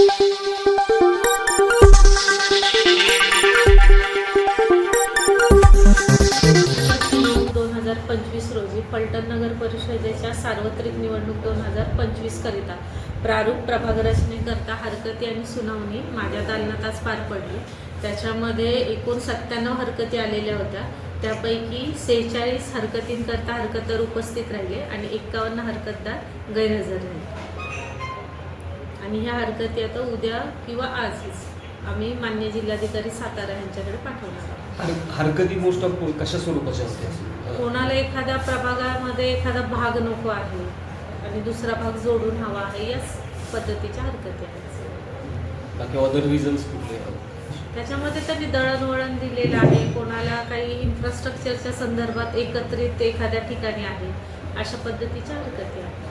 दोन हजार पंचवीस रोजी फलटण नगर परिषदेच्या सार्वत्रिक निवडणूक दोन हजार पंचवीस करिता प्रारूप प्रभाग रचनेकरता हरकती आणि सुनावणी माझ्या दालनात आज पार पडली. त्याच्यामध्ये एकूण सत्त्याण्णव हरकती आलेल्या होत्या. त्यापैकी सेहेचाळीस हरकतींकरता हरकतदार उपस्थित राहिले आणि एक्कावन्न हरकतदार गैरहजर राहिले आणि ह्या हरकती आता उद्या किंवा आजच आम्ही मान्य जिल्हाधिकारी सातारा यांच्याकडे पाठवणार आहोत. हर- हरकती मोस्ट ऑफ कशा स्वरूपाच्या असतात? कोणाला एखाद्या प्रभागामध्ये एखादा भाग नको आहे आणि दुसरा भाग जोडून हवा आहे याच पद्धतीच्या हरकती आहेत. बाकी अदर रिझन्स कुठले? त्याच्यामध्ये त्यांनी दळणवळण दिलेलं आहे कोणाला काही इन्फ्रास्ट्रक्चरच्या संदर्भात एकत्रित एखाद्या ठिकाणी आहे अशा पद्धतीच्या हरकती आहेत.